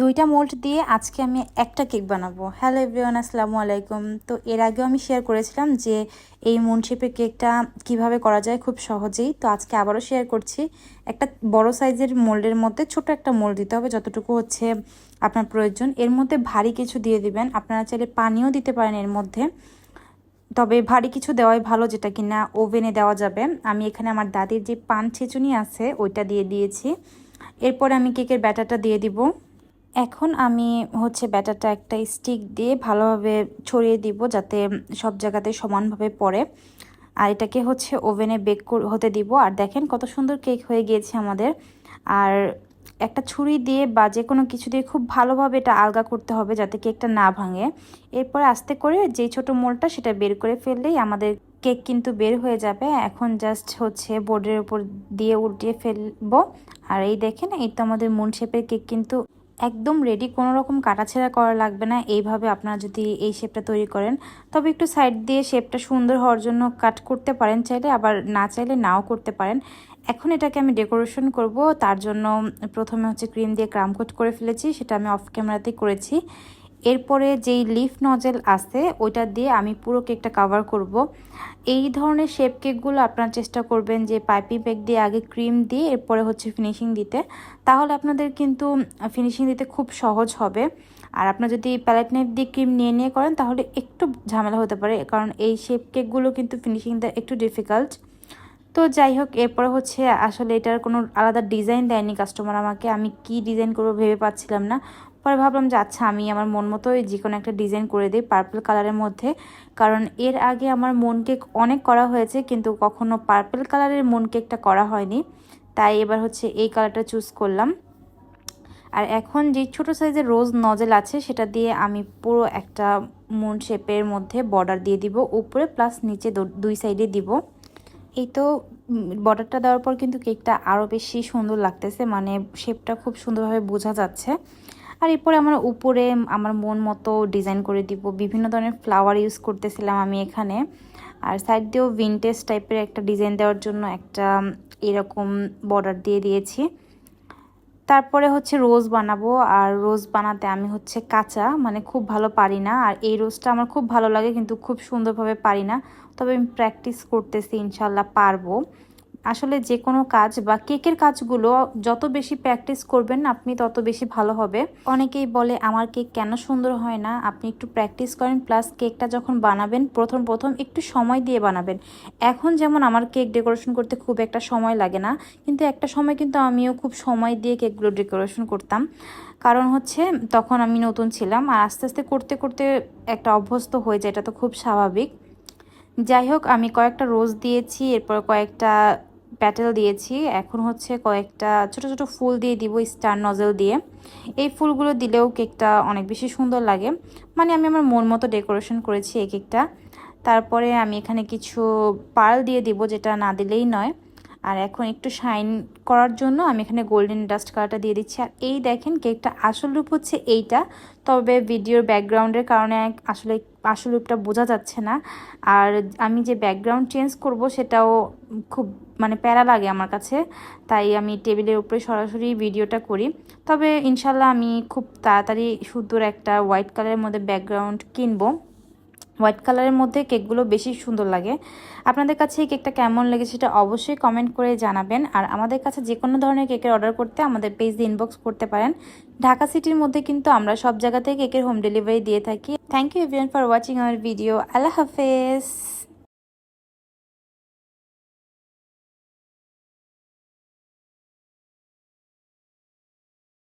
দুইটা মোল্ড দিয়ে আজকে আমি একটা কেক বানাবো। হ্যালো এভরিওয়ান আসসালামু আলাইকুম। তো এর আগেও আমি শেয়ার করেছিলাম যে এই মুন শেপের কেকটা কীভাবে করা যায় খুব সহজেই। তো আজকে আবারও শেয়ার করছি। একটা বড় সাইজের মোল্ডের মধ্যে ছোট একটা মোল্ড দিতে হবে যতটুকু হচ্ছে আপনার প্রয়োজন। এর মধ্যে ভারী কিছু দিয়ে দিবেন। আপনারা চাইলে পানিও দিতে পারেন এর মধ্যে। তবে ভারী কিছু দেওয়াই ভালো যেটা কিনা ওভেনে দেওয়া যাবে। আমি এখানে আমার দাদির যে পান ছেঁচুনি আছে, ওইটা দিয়ে দিয়েছি। এরপর আমি কেকের ব্যাটারটা দিয়ে দিব। এখন আমি হচ্ছে ব্যাটারটা একটা স্টিক দিয়ে ভালোভাবে ছড়িয়ে দিব যাতে সব জায়গাতে সমানভাবে পড়ে। আর এটাকে হচ্ছে ওভেনে বেক হতে দিব। আর দেখেন কত সুন্দর কেক হয়ে গিয়েছে আমাদের। আর একটা ছুরি দিয়ে বা যে কোনো কিছু দিয়ে খুব ভালোভাবে এটা আলগা করতে হবে যাতে কেকটা না ভাঙে। এরপরে আস্তে করে যেই ছোট মোলটা সেটা বের করে ফেললেই আমাদের কেক কিন্তু বের হয়ে যাবে। এখন জাস্ট হচ্ছে বোর্ডের উপর দিয়ে উল্টিয়ে ফেলব। আর এই দেখেন, এই তো আমাদের মুন শেপের কেক কিন্তু একদম রেডি কোনো রকম কাটাছেড়া করা লাগবে না। এইভাবে আপনারা যদি এই শেপটা তৈরি করেন, তবে একটু সাইড দিয়ে শেপটা সুন্দর হওয়ার জন্য কাট করতে পারেন চাইলে, আবার না চাইলে নাও করতে পারেন। এখন এটাকে আমি ডেকোরেশন করব, তার জন্য প্রথমে হচ্ছে ক্রিম দিয়ে ক্রাম কোট করে ফেলেছি, সেটা আমি অফ ক্যামেরাতেই করেছি। এরপরে যেই লিফ নজেল আছে, ওইটা দিয়ে আমি পুরো কেকটা কাভার করব। এই ধরনের শেপ কেকগুলো আপনারা চেষ্টা করবেন যে পাইপিং ব্যাগ দিয়ে আগে ক্রিম দিয়ে এরপরে হচ্ছে ফিনিশিং দিতে। তাহলে আপনাদের কিন্তু ফিনিশিং দিতে খুব সহজ হবে। আর আপনার যদি প্যালেট নাইফ দিয়ে ক্রিম নিয়ে নিয়ে করেন, তাহলে একটু ঝামেলা হতে পারে, কারণ এই শেপ কেকগুলো কিন্তু ফিনিশিং দেওয়া একটু ডিফিকাল্ট তো যাই হোক, এরপরে হচ্ছে আসলে এটার কোনো আলাদা ডিজাইন দেয়নি কাস্টমার আমাকে। আমি কি ডিজাইন করব ভেবে পাচ্ছিলাম না। পরে ভাবলাম যে আচ্ছা আমি আমার মন মতো যে কোনো একটা ডিজাইন করে দিই পার্পল কালারের মধ্যে। কারণ এর আগে আমার মন কেক অনেক করা হয়েছে, কিন্তু কখনো পার্পল কালারের মন কেকটা করা হয়নি। তাই এবার হচ্ছে এই কালারটা চুজ করলাম। আর এখন যে ছোট সাইজের রোজ নজেল আছে, সেটা দিয়ে আমি পুরো একটা মুন শেপের মধ্যে বর্ডার দিয়ে দিব। উপরে প্লাস নিচে দুই সাইডে দিব। এই তো বর্ডারটা দেওয়ার পর কিন্তু কেকটা আরও বেশি সুন্দর লাগতেছে। মানে শেপটা খুব সুন্দরভাবে বোঝা যাচ্ছে। আর এরপরে আমার উপরে আমার মন মতো ডিজাইন করে দিব। বিভিন্ন ধরনের ফ্লাওয়ার ইউজ করতেছিলাম আমি এখানে। আর সাইড দিয়েও ভিনটেজ টাইপের একটা ডিজাইন দেওয়ার জন্য একটা এরকম বর্ডার দিয়ে দিয়েছি। তারপরে হচ্ছে রোজ বানাবো। আর রোজ বানাতে আমি হচ্ছে কাঁচা মানে খুব ভালো পারি না। আর এই রোজটা আমার খুব ভালো লাগে, কিন্তু খুব সুন্দরভাবে পারি না। তবে আমি প্র্যাকটিস করতেছি, ইনশাল্লাহ পারব। আসলে যে কোনো কাজ বা কেকের কাজগুলো যত বেশি প্র্যাকটিস করবেন আপনি তত বেশি ভালো হবে। অনেকেই বলে, আমার কেক কেন সুন্দর হয় না? আপনি একটু প্র্যাকটিস করেন, প্লাস কেকটা যখন বানাবেন, প্রথম প্রথম একটু সময় দিয়ে বানাবেন। এখন যেমন আমার কেক ডেকোরেশন করতে খুব একটা সময় লাগে না, কিন্তু একটা সময় কিন্তু আমিও খুব সময় দিয়ে কেকগুলো ডেকোরেশন করতাম। কারণ হচ্ছে, তখন আমি নতুন ছিলাম, আর আস্তে আস্তে করতে করতে একটা অভ্যস্ত হয়ে যায়, এটা তো খুব স্বাভাবিক। যাই হোক, আমি কয়েকটা রোজ দিয়েছি, এরপর কয়েকটা প্যাটেল দিয়েছি। এখন হচ্ছে কয়েকটা ছোট ছোট ফুল দিয়ে দিব, স্টার নজেল দিয়ে। এই ফুলগুলো দিলেও কেকটা অনেক বেশি সুন্দর লাগে। মানে আমি আমার মন মতো ডেকোরেশন করেছি এই কেকটা। তারপরে আমি এখানে কিছু পার্ল দিয়ে দিব, যেটা না দিলেই নয়। আর এখন একটু শাইন করার জন্য আমি এখানে গোল্ডেন ডাস্ট কালারটা দিয়ে দিচ্ছি। আর এই দেখেন কেকটা আসল রূপ হচ্ছে এইটা। তবে ভিডিওর ব্যাকগ্রাউন্ডের কারণে আসলে আসল রূপটা বোঝা যাচ্ছে না। আর আমি যে ব্যাকগ্রাউন্ড চেঞ্জ করব সেটাও খুব মানে প্যারা লাগে আমার কাছে। তাই আমি টেবিলের উপরে সরাসরি ভিডিওটা করি। তবে ইনশাল্লাহ আমি খুব তাড়াতাড়ি সুন্দর একটা হোয়াইট কালারের মধ্যে ব্যাকগ্রাউন্ড কিনবো। হোয়াইট কালারের মধ্যে কেকগুলো বেশি সুন্দর লাগে। আপনাদের কাছে এই কেকটা কেমন লেগেছে সেটা অবশ্যই কমেন্ট করে জানাবেন। আর আমাদের কাছে যে কোনো ধরনের কেকের অর্ডার করতে আমাদের পেজ দিয়ে ইনবক্স করতে পারেন। ঢাকা সিটির মধ্যে কিন্তু আমরা সব জায়গাতে কেকের হোম ডেলিভারি দিয়ে থাকি। Thank you everyone for watching our video আল্লাহ হাফেজ।